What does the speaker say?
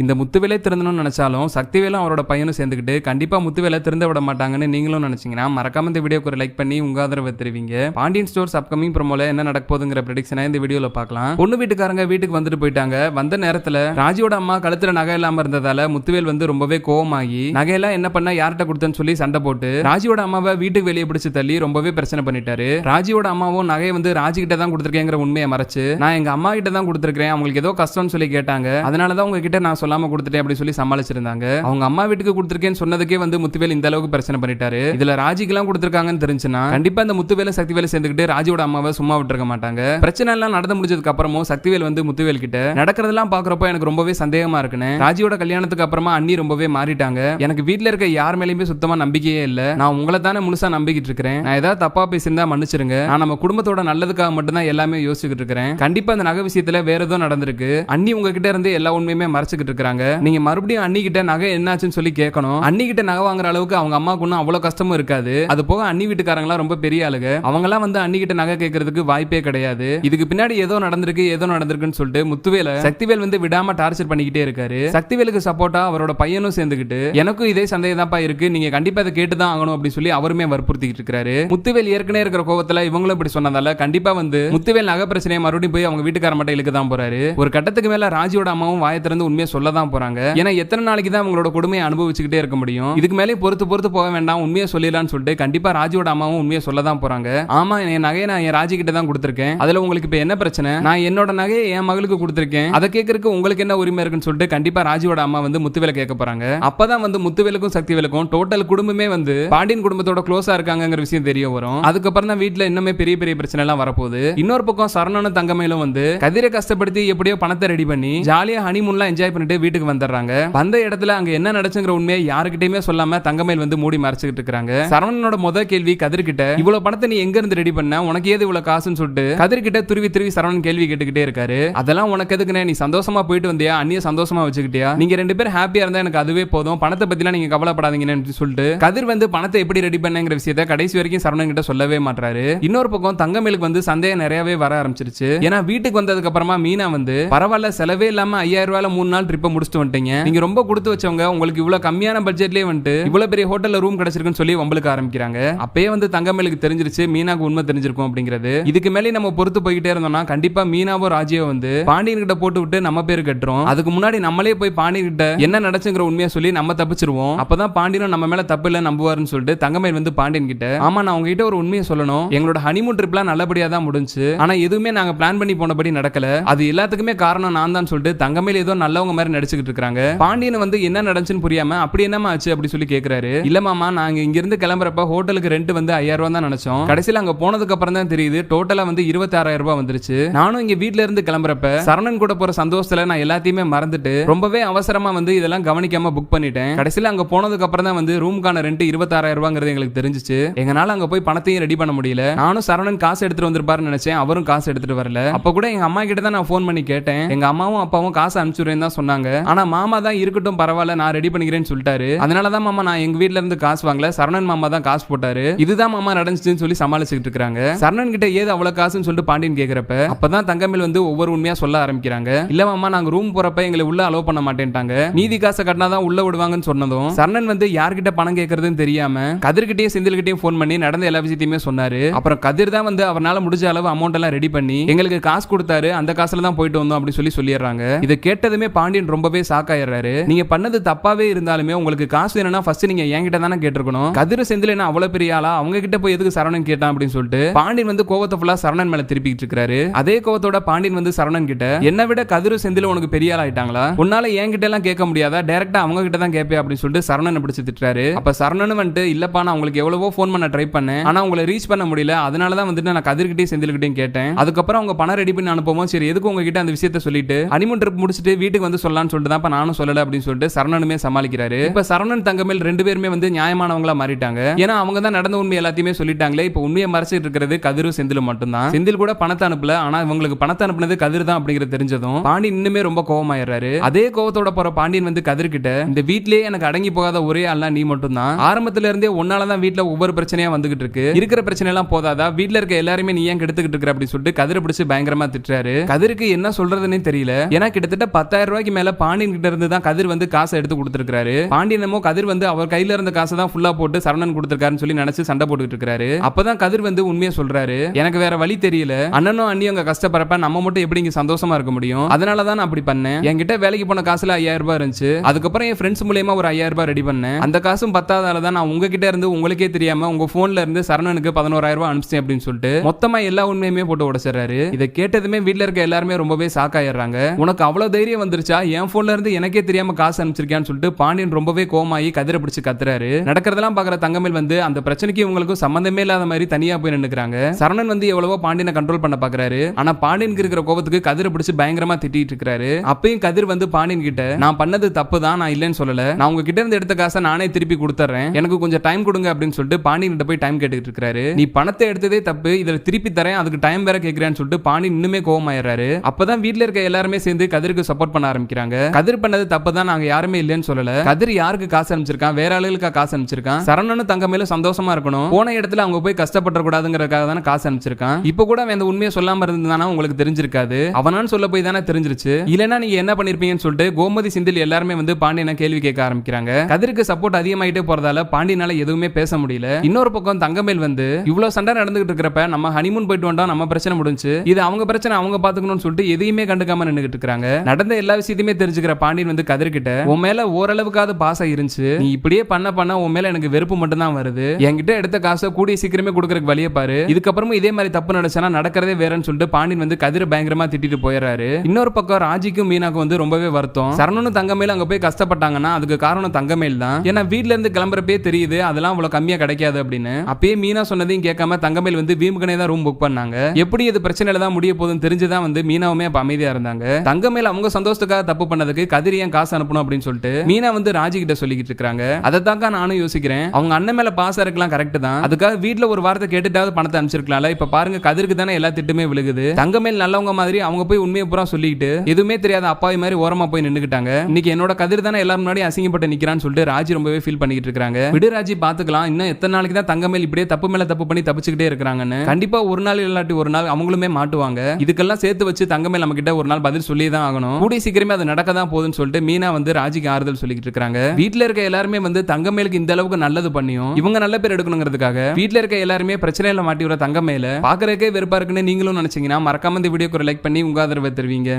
இந்த முத்துவேலே திறந்தணும்னு நினைச்சாலும் சக்திவேலும் அவரோட பையனும் சேர்ந்துக்கிட்டு கண்டிப்பா முத்துவேலை திறந்து விட மாட்டாங்கன்னு நீங்களும் நினைச்சீங்கன்னா மறக்காம இந்த வீடியோக்கு ஒரு லைக் பண்ணி உங்க ஆதரவை தெரிவிங்க. பாண்டியன் ஸ்டோர்ஸ் அப்கமிங் ப்ரோமோல என்ன நடக்க போதுங்கிற ப்ரடிக்ஷனை இந்த வீடியோல பார்க்கலாம். பொண்ணு வீட்டுக்காரங்க வீட்டுக்கு வந்துட்டு போயிட்டாங்க. வந்த நேரத்துல ராஜியோட அம்மா கழுத்துல நகை இல்லாம இருந்ததால முத்துவேல் வந்து ரொம்பவே கோவமாகி நகையெல்லாம் என்ன பண்ண யார்கிட்ட கொடுத்தேன்னு சொல்லி சண்டை போட்டு ராஜியோட அம்மாவை வீட்டுக்கு வெளியே பிடிச்சு தள்ளி ரொம்பவே பிரச்சனை பண்ணிட்டாரு. ராஜியோட அம்மாவும் நகையை வந்து ராஜி கிட்ட தான் கொடுத்துருக்கேங்கிற உண்மையை மறைச்சு நான் எங்க அம்மா கிட்ட தான் கொடுத்துருக்கேன் அவங்களுக்கு ஏதோ கஷ்டம்னு சொல்லி கேட்டாங்க. அதனால தான் உங்ககிட்ட நான் சொல்லாம கொடுத்துட்டேன் சொல்லி சமாளிச்சிருந்தாங்க. அவங்க அம்மா வீட்டுக்கு கொடுத்துருக்கேன்னு சொன்னதுக்கே வந்து முத்துவேல் இந்த அளவுக்கு பிரச்சனை பண்ணிட்டாரு. இதுல ராஜிக்கெல்லாம் கொடுத்துருக்காங்கன்னு தெரிஞ்சுன்னா கண்டிப்பா இந்த முத்துவேல சக்திவேல சேர்ந்துக்கிட்டு ராஜியோட அம்மாவை சும்மா விட்டுருக்க மாட்டாங்க. பிரச்சனை எல்லாம் நடந்து முடிஞ்சதுக்கு அப்புறமும் சக்திவேல் வந்து முத்துவேல் கிட்ட நடக்கிறதெல்லாம் பாக்குறப்போ எனக்கு ரொம்பவே சந்தேகமா இருக்குன்னு. ராஜியோட கல்யாணத்துக்கு அப்புறமா அண்ணி ரொம்பவே மாறிட்டாங்க. எனக்கு வீட்டுல இருக்க யார் மேலயுமே சுத்தமா நம்பிக்கையே இல்ல. நான் உங்களை தானே முழுசா நம்பிக்கிட்டு இருக்கிறேன். நான் ஏதாவது தப்பா பேசியிருந்தா மன்னிச்சிருங்க. நான் நம்ம குடும்பத்தோட நல்லதுக்காக மட்டும்தான் எல்லாமே யோசிச்சுக்கிட்டு இருக்கிறேன். கண்டிப்பா அந்த நகை விஷயத்துல வேற ஏதோ நடந்திருக்கு. அண்ணி உங்ககிட்ட இருந்து எல்லா உண்மையுமே மறைச்சுக்கிட்டு இருக்கிறாங்க நீங்க மறுபடியும் அண்ணி கிட்ட நகை என்னாச்சுன்னு சொல்லி கேட்கணும். அண்ணிகிட்ட நகை வாங்குற அளவுக்கு அவங்க அம்மாவுக்கு ஒன்றும் அவ்வளவு கஷ்டமும் இருக்காது. அது போக அண்ணி வீட்டுக்காரங்களாம் ரொம்ப பெரிய ஆளுங்க அவங்கலாம் வந்து அண்ணிகிட்ட நகை கேட்கறதுக்கு வாய்ப்பே கிடையாது. இதுக்கு பின்னாடி ஏதோ நடந்திருக்கு ஏதோ நடந்திருக்குன்னு சொல்லிட்டு முத்துவேல சக்திவேல் வந்து விடாம டார்ச்சர் பண்ணிக்கிட்டே இருக்காரு. சக்திவேலுக்கு சப்போர்ட்டா அவரோட பையனும் சேர்ந்துக்கிட்டு எனக்கும் இதே சந்தேகம் தான்ப்பா இருக்கு. நீங்க கண்டிப்பா அதை கேட்டு தான் ஆகணும் அப்படின்னு சொல்லி அவருமே வற்புறுத்திக்கிட்டு இருக்காரு. முத்துவேல் ஏற்கனவே இருக்கிற கோவத்துல இவங்களும் இப்படி சொன்னதால கண்டிப்பா வந்து முத்துவேல் நகை பிரச்சனையை மறுபடியும் போய் அவங்க வீட்டுக்கார மட்டும் இழுக்க தான் போறாரு. ஒரு கட்டத்துக்கு மேல ராஜியோட அம்மாவும் வாயத்திறந்து உண்மையை சொல்ல தான் போறாங்க. ஏன்னா எத்தனை நாளைக்கு தான் அவங்களோட கொடுமையை அனுபவிச்சுக்கிட்டே இருக்க முடியும்? இதுக்கு மேலே பொறுத்து பொறுத்து போக வேண்டாம் உண்மையை சொல்லிடலாம்னு சொல்லிட்டு கண்டிப்பா ராஜியோட அம்மாவும் உண்மையை சொல்ல தான் போறாங்க. ஆமா என் நகையை நான் என் ராஜி கிட்ட தான் கொடுத்துருக்கேன். அதுல உங்களுக்கு இப்ப என்ன பிரச்சனை? நான் என்னோட நகையை என் மகளுக்கு கொடுத்துருக்கேன். அதை கேட்கறதுக்கு உங்களுக்கு என்ன உரிமை இருக்குன்னு சொல்லிட்டு கண்டிப்பா ராஜியோட அம்மா வந்து முத்துவேலை கேட்க போறாங்க. அப்பதான் வந்து முத்துவேலுக்கும் சக்திவேலுக்கும் டோட்டல் குடும்பமே வந்து பாண்டியன் குடும்பத்தோட க்ளோஸா இருக்காங்கிற விஷயம் தெரிய வரும். அதுக்கப்புறம் தான் வீட்டுல இன்னுமே பெரிய பெரிய பிரச்சனை எல்லாம் வரப்போகுது. இன்னொரு பக்கம் சரணனும் தங்கமையிலும் வந்து கதிரை கஷ்டப்படுத்தி எப்படியோ பணத்தை ரெடி பண்ணி ஜாலியா ஹனிமூன்லாம் என்ஜாய் பண்ணிட்டு வீட்டுக்கு வந்துடுறாங்க. வந்த இடத்துல அங்க என்ன நடச்சுங்கிற உண்மையை யாருக்கிட்டயுமே சொல்லாம தங்கமயில் வந்து மூடி மறைச்சுக்கிட்டு இருக்காங்க சரவணனோட முத கேள்வி கதிர்கிட்ட இவ்வளவு பணத்தை நீ எங்க இருந்து ரெடி பண்ண? உனக்கு ஏது இவ்வளவு காசுன்னு சொல்லிட்டு? கதிர்கிட்ட துருவி துருவி சரவணன் கேள்வி கேட்டுக்கிட்டே இருக்காரு. அதெல்லாம் உனக்கு எதுக்குனே நீ சந்தோஷமா போயிட்டு வந்தியா? அந்நிய சந்தோஷமா வச்சுக்கிட்டியா? நீங்க ரெண்டு பேரும் ஹாப்பியா இருந்தா எனக்கு அதுவே போதும். பணத்தை பத்திலாம் நீங்க கவலைப்படாதீங்கன்னு சொல்லிட்டு கதிர் வந்து பணத்தை எப்படி ரெடி பண்ணங்கிற விஷயத்த கடைசி வரைக்கும் சரவணன் கிட்ட சொல்லவே மாட்டாரு இன்னொரு பக்கம் தங்கமேலுக்கு வந்து சந்தேகம் நிறையவே வர ஆரம்பிச்சிருச்சு. ஏன்னா வீட்டுக்கு வந்ததுக்கு அப்புறமா மீனா வந்து பரவாயில்ல செலவே இல்லாம ஐயாயிரம் ரூபாயில மூணு நாள் ட்ரிப்பை முடிச்சுட்டு வந்துட்டீங்க. நீங்க ரொம்ப கொடுத்து வச்சவங்க உங்களுக்கு இவ்வளவு கம்மியான பட்ஜெட்லயே வந்துட்டு இவ்வளவு பெரிய ஹோட்டல்ல ரூம் கிடைச்சிருக்குன்னு சொல்லி வம்பளுக்கு ஆரம்பிக்கிறாங்க. அப்பயே வந்து தங்கமேலுக்கு தெரிஞ்சிருச்சு மீனாக்கு உண்மை தெரிஞ்சிருக்கும் அப்படிங்கிறது. இதுக்கு மேலே நம்ம பொறுத்து போய்கிட்டே இருந்தோம்னா கண்டிப்பா மீனாவோ ராஜியோ வந்து பாண்டியன் கிட்ட போட்டு விட்டு நம்ம பேர் கட்டுறோம். அதுக்கு முன்னாடி நம்மளே போய் பாண்டியன் கிட்ட என்ன நடச்சுங்கிற உண்மையை சொல்லி நம்ம தப்பிச்சிருவோம். அப்பதான் பாண்டியனும் நம்ம மேல தப்பு இல்ல நம்புவாருன்னு சொல்லிட்டு தங்கமேல் வந்து பாண்டியன் கிட்ட ஆமா நான் உங்ககிட்ட ஒரு உண்மையை சொல்லணும். எங்களோட ஹனிமூன் ட்ரிப்லாம் நல்லபடியா தான் முடிஞ்சு. ஆனா எதுவுமே நாங்க பிளான் பண்ணி போனபடி நடக்கல. அது எல்லாத்துக்குமே காரணம் நான் தான் சொல்லிட்டு தங்கமேல் ஏதோ நல்லவங்க மாதிரி நடிச்சுக்கிட்டு இருக்காங்க. பாண்டியன் வந்து என்ன நடந்துச்சுன்னு புரியாம அப்படி என்னமா ஆச்சு அப்படி சொல்லி கேக்குறாரு. இல்ல மாமா நாங்க இங்க இருந்து கிளம்புறப்ப ஹோட்டலுக்கு ரெண்ட் வந்து ஐயாயிரம் ரூபாய் தான் நினைச்சோம். கடைசியில அங்க போனதுக்கு அப்புறம் தான் தெரியுது டோட்டலா வந்து இருபத்தாறாயிரம் ரூபாய் வந்துருச்சு. நானும் இங்க வீட்ல இருந்து கிளம்புறப்ப சரணன் கூட போற சந்தோஷத்துல நான் எல்லாத்தையுமே மறந்துட்டு ரொம்பவே அவசரமா வந்து இதெல்லாம் கவனிக்காம புக் பண்ணிட்டேன். கடைசியில அங்க போனதுக்கு அப்புறம் தான் வந்து ரூமுக்கான ரெண்ட் இருபத்தாறாயிரம் ரூபாங்கிறது எங்களுக்கு தெரிஞ்சிச்சு. எங்களால அங்க போய் பணத்தையும் ரெடி பண்ண முடியல. நானும் சரணன் காசு எடுத்துட்டு வந்திருப்பாருன்னு நினைச்சேன் அவரும் காசு எடுத்துட்டு வரல. அப்ப கூட எங்க அம்மா கிட்ட தான் நான் ஃபோன் பண்ணி கேட்டேன். எங்க அம்மாவும் அப்பாவும் காசு அனுப்பிச்சுடுறேன்னு தான் சொன்னாங்க. ஆனா மாமா தான் இருக்கட்டும் பரவாயில்ல நான் ரெடி பண்ணிக்கிறேன்னு சொல்லிட்டாரு. அதனால தான் மாமா நான் எங்க வீட்ல இருந்து காசு வாங்கல. சரணன் மாமா தான் காசு போட்டாரு. இதுதான் மாமா நடந்துச்சுன்னு சொல்லி சமாளிச்சுட்டு இருக்காங்க சரணன் கிட்ட ஏது அவ்வளவு காசுன்னு சொல்லிட்டு பாண்டியன் கேக்குறப்ப அப்பதான் தங்கமில் வந்து ஒவ்வொரு உண்மையா சொல்ல ஆரம்பிக்கிறாங்க. இல்ல மாமா நாங்க ரூம் போறப்ப எங்களை உள்ள அலோவ் பண்ண மாட்டேன்ட்டாங்க. நீதி காசை கட்டினா தான் உள்ள விடுவாங்கன்னு சொன்னதும் சரணன் வந்து யார்கிட்ட பணம் கேட்கறதுன்னு தெரியாம கதிர்கிட்டயும் செந்தில்கிட்டயும் ஃபோன் பண்ணி நடந்த எல்லா விஷயத்தையுமே சொன்னாரு. அப்புறம் கதிர் தான் வந்து அவரால் முடிஞ்ச அளவு அமௌண்ட் எல்லாம் ரெடி பண்ணி எங்களுக்கு காசு கொடுத்தாரு. அந்த காசுல தான் போயிட்டு வந்தோம் அப்படின்னு சொல்லி சொல்லிடுறாங்க. இதை கேட்டதுமே பாண்டியன் ரொம்பவே ஷாக் ஆயிடுறாரு. நீங்க பண்ணது தப்பாவே இருந்தாலுமே உங்களுக்கு காசு வேணும்னா ஃபர்ஸ்ட் நீங்க என்கிட்ட தானே கேட்டிருக்கணும். கதிர் செந்தில் என்ன அவ்வளவு பெரிய ஆளா? அவங்க கிட்ட போய் எதுக்கு சரணன் கேட்டான் அப்படின்னு சொல்லிட்டு பாண்டியன் வந்து கோவத்தை ஃபுல்லா சரணன் மேல திருப்பிட்டு இருக்காரு. அதே கோவத்தோட பாண்டியன் வந்து சரணன் கிட்ட என்ன விட கதிர் செந்தில் உனக்கு பெரிய ஆள் ஆயிட்டாங்களா? உன்னால என்கிட்ட எல்லாம் கேட்க முடியாதா? டேரக்டா அவங்க கிட்ட தான் கேட்பேன் அப்படின்னு சொல்லிட்டு சரணனை பிடிச்சி திட்டுறாரு. அப்ப சரணன் வந்துட்டு இல்லப்பா நான் உங்களுக்கு எவ்வளவோ ஃபோன் பண்ண ட்ரை பண்ணேன். ஆனா உங்களை ரீச் பண்ண முடியல. அதனால தான் வந்துட்டு நான் கதிர்கிட்டயும் செந்தில்கிட்டையும் கேட்டேன். அதுக்கப்புறம் அவங்க பணம் ரெடி பண்ணி அனுப்பவும் சரி எதுக்கு உங்ககிட்ட அந்த விஷயத்த சொல்லிட்டு? அனிமன் ட்ரிப் முடிச்சுட்டு வீட்டுக்கு வந்து சொல்லலாம்னு சொல்லிட்டு தான் நானும் சொல்லல அப்படின்னு சொல்லிட்டு சரணனுமே சமாளிக்கிறாரு. இப்ப சரணன் தங்கமேல் ரெண்டு பேருமே வந்து நியாயமானவங்களா மாறிட்டாங்க. ஏன்னா அவங்க தான் நடந்த உண்மை எல்லாத்தையுமே சொல்லிட்டாங்களே. இப்ப உண்மையை மறைச்சிட்டு இருக்கிறது கதிரும் செந்திலும் மட்டும்தான். செந்தில் கூட பணத்தை அனுப்பல. ஆனா இவங்களுக்கு பணத்தை அனுப்பினது கதிர் தான் அப்படிங்கிறது தெரிஞ்சதும் பாண்டியன் இன்னுமே ரொம்ப கோவமாயிடுறாரு. அதே கோவத்தோட போற பாண்டியன் வந்து கதிர்கிட்ட இந்த வீட்லயே எனக்கு அடங்கி போகாத ஒரே ஆள்னா நீ மட்டும் தான் ஆரம்பத்துல இருந்தே உன்னால வீட்டுல ஒவ்வொரு பிரச்சனையா வந்துகிட்டு இருக்கு. இருக்கிற பிரச்சனை எல்லாம் போதாதா? வீட்டுல இருக்க எல்லாருமே நீ ஏன் கெடுத்துக்கிட்டு இருக்க அப்படின்னு சொல்லிட்டு கதிரை பிடிச்சு பயங்கரமா திட்டுறாரு. கதிருக்கு என்ன சொல்றதுன்னே தெரியல. ஏன்னா கிட்டத்தட்ட பத்தாயிரம் ரூபாய்க்கு மேல மேல பாண்டியன் கிட்ட இருந்து தான் கதிர் வந்து காசை எடுத்து கொடுத்துருக்காரு பாண்டியனமோ கதிர் வந்து அவர் கையில இருந்த காசை தான் ஃபுல்லா போட்டு சரணன் கொடுத்துருக்காருன்னு சொல்லி நினைச்சு சண்டை போட்டுட்டு இருக்காரு. அப்பதான் கதிர் வந்து உண்மையை சொல்றாரு. எனக்கு வேற வழி தெரியல. அண்ணனும் அண்ணியும் அங்க கஷ்டப்படுறப்ப நம்ம மட்டும் எப்படி இங்க சந்தோஷமா இருக்க முடியும்? அதனால தான் நான் அப்படி பண்ணேன். என்கிட்ட வேலைக்கு போன காசுல ஐயாயிரம் ரூபாய் இருந்துச்சு. அதுக்கப்புறம் என் ஃப்ரெண்ட்ஸ் மூலியமா ஒரு ஐயாயிரம் ரூபாய் ரெடி பண்ணேன். அந்த காசும் பத்தாதால தான் நான் உங்ககிட்ட இருந்து உங்களுக்கே தெரியாம உங்க போன்ல இருந்து சரணனுக்கு பதினோராயிரம் ரூபாய் அனுப்பிச்சேன் அப்படின்னு சொல்லிட்டு மொத்தமா எல்லா உண்மையுமே போட்டு உடச்சிடுறாரு. இதை கேட்டதுமே வீட்டுல இருக்க எல்லாருமே ரொம்பவே ஷாக் ஆயிடுறாங்க. உனக்கு அவ்வளவு தைரியம் வந்துருச்சா? என் போன்ல இருந்து எனக்கே தெரியாம காசு அனுப்பிச்சிருக்கியான்னு சொல்லிட்டு பாண்டியன் ரொம்பவே கோமாயி கதிரை பிடிச்சு கத்துறாரு. நடக்கிறதெல்லாம் பாக்குற தங்கமேல் வந்து அந்த பிரச்சனைக்கு இவங்களுக்கும் சம்பந்தமே இல்லாத மாதிரி தனியா போய் நின்னுக்கிறாங்க. சரணன் வந்து எவ்வளவோ பாண்டியனை கண்ட்ரோல் பண்ண பாக்குறாரு ஆனா பாண்டியனுக்கு இருக்கிற கோபத்துக்கு கதிரை பிடிச்சு பயங்கரமா திட்டிட்டு இருக்காரு அப்பயும் கதிர் வந்து பாண்டியன் கிட்ட நான் பண்ணது தப்பு தான் நான் இல்லைன்னு சொல்லல. நான் உங்ககிட்ட இருந்து எடுத்த காசை நானே திருப்பி கொடுத்துறேன். எனக்கு கொஞ்சம் டைம் கொடுங்க அப்படின்னு சொல்லிட்டு பாண்டியன் கிட்ட போய் டைம் கேட்டுக்கிட்டு இருக்காரு நீ பணத்தை எடுத்ததே தப்பு இதுல திருப்பி தரேன். அதுக்கு டைம் வேற கேட்கிறேன்னு சொல்லிட்டு பாண்டியன் இன்னுமே கோவமாயிடுறாரு. அப்பதான் வீட்டுல இருக்க எல்லாருமே சேர்ந்து கதிருக்கு சப்போர்ட் பண்ண ஆரம்பிக்கிறாங்க. கதிர் பண்ணது தப்பு தான் நாங்க யாருமே இல்லைன்னு சொல்லல. கதிர் யாருக்கு காசு அனுப்பிச்சிருக்கான்? வேற ஆளுகளுக்கு காசு அனுப்பிச்சிருக்கான்? சரணனும் தங்க மேல சந்தோஷமா இருக்கணும். போன இடத்துல அவங்க போய் கஷ்டப்பட கூடாதுங்கிறதுக்காக தானே காசு அனுப்பிச்சிருக்கான்? இப்போ கூட அவன் அந்த உண்மையை சொல்லாம இருந்தானா உங்களுக்கு தெரிஞ்சிருக்காது? அவனான்னு சொல்ல போய் தானே தெரிஞ்சிருச்சு? இல்லனா நீங்க என்ன பண்ணிருப்பீங்கன்னு சொல்லிட்டு கோமதி சிந்தில் எல்லாருமே வந்து பாண்டியனை கேள்வி கேட்க ஆரம்பிக்கிறாங்க. கதிருக்கு சப்போர்ட் அதிகமாயிட்டே போறதால பாண்டியனால எதுவுமே பேச முடியல. இன்னொரு பக்கம் தங்கமேல் வந்து இவ்வளவு சண்டை நடந்துகிட்டு இருக்கிறப்ப நம்ம ஹனிமூன் போயிட்டு வந்தோம் நம்ம பிரச்சனை முடிஞ்சு. இது அவங்க பிரச்சனை அவங்க பாத்துக்கணும்னு சொல்லிட்டு எதையுமே கண்டுக்காம நின்னுகிட்டு இருக்காங்க நடந்த எல்லா விஷயத்தையுமே தெரிஞ்சுக்கிற பாண்டியன் வந்து கதிர்கிட்ட உன் மேல ஓரளவுக்காவது பாசம் இருந்துச்சு. நீ இப்படியே பண்ண பண்ண உன் மேல எனக்கு வெறுப்பு மட்டும் தான் வருது. என்கிட்ட எடுத்த காசை கூடிய சீக்கிரமே கொடுக்கறக்கு வழியை பாரு. இதுக்கப்புறமும் இதே மாதிரி தப்பு நடந்துச்சுன்னா நடக்கிறதே வேறன்னு சொல்லிட்டு பாண்டியன் வந்து கதிர பயங்கரமா திட்டிட்டு போயிடுறாரு. இன்னொரு பக்கம் ராஜிக்கும் மீனாக்கும் வந்து ரொம்பவே வருத்தம். சரணனும் தங்கமேல அங்க போய் கஷ்டப்பட்டாங்கன்னா அதுக்கு காரணம் தங்கமேல் தான். ஏன்னா வீட்ல இருந்து கிளம்புறப்பே தெரியுது அதெல்லாம் அவ்வளவு கம்மியா கிடைக்காது அப்படின்னு. அப்பயே மீனா சொன்னதையும் கேட்காம தங்கமேல் வந்து வீமுகனே தான் ரூம் புக் பண்ணாங்க. எப்படி இது பிரச்சனையில தான் முடிய போகுதுன்னு தெரிஞ்சுதான் வந்து மீனாவுமே அப்ப அமைதியா இருந்தாங்க. தங்கமேல் அவங்க சந்தோஷத்துக்காக தப்பு பண்ணதுக்கு கதிரி ஏன் காசு அனுப்பணும் அப்படின்னு சொல்லிட்டு மீனா வந்து ராஜி கிட்ட சொல்லிக்கிட்டு இருக்காங்க அதை தாக்கா நானும் யோசிக்கிறேன். அவங்க அண்ணன் மேல பாசம் இருக்கலாம் கரெக்ட் தான். அதுக்காக வீட்டுல ஒரு வாரத்தை கேட்டுட்டாவது பணத்தை அனுப்பிச்சிருக்கலாம்ல. இப்ப பாருங்க கதிருக்கு தானே எல்லா திட்டுமே விழுகுது. தங்கமேல் நல்லவங்க மாதிரி அவங்க போய் உண்மையை பூரா சொல்லிட்டு எதுவுமே தெரியாத அப்பாவி மாதிரி ஓரமா போய் நின்னுக்கிட்டாங்க. இன்னைக்கு என்னோட கதிர் தானே எல்லாரும் முன்னாடி அசிங்கப்பட்டு நிக்கிறான்னு சொல்லிட்டு ராஜி ரொம்பவே ஃபீல் பண்ணிக்கிட்டு இருக்காங்க விடு ராஜி பாத்துக்கலாம். இன்னும் எத்தனை நாளைக்கு தான் தங்கமேல் இப்படியே தப்பு மேல தப்பு பண்ணி தப்பிச்சுக்கிட்டே இருக்காங்கன்னு கண்டிப்பா ஒரு நாள் இல்லாட்டி ஒரு நாள் அவங்களுமே மாட்டுவாங்க. இதுக்கெல்லாம் சேர்த்து வச்சு தங்கமேல் நம்ம கிட்ட ஒரு நாள் பதில் சொல்லி தான் ஆகணும். கூடிய சீக்கிரமே அதை நடக்க தான் போகுதுன்னு சொல்லிட்டு மீனா வந்து ராஜிக்கு ஆறுதல் சொல்லிக்கிட்டு இருக்காங்க. வீட்டுல இருக்க எல்லாருமே வந்து தங்கமேலுக்கு இந்த அளவுக்கு நல்லது பண்ணியும் இவங்க நல்ல பேர் எடுக்கணுங்கிறதுக்காக வீட்டுல இருக்க எல்லாருமே பிரச்சனையில மாட்டி வர தங்கமேல பாக்குறதுக்கே வெறுப்பா இருக்குன்னு நீங்களும் நினைச்சீங்கன்னா மறக்காம இந்த வீடியோக்கு லைக் பண்ணி உங்க ஆதரவை தருவீங்க.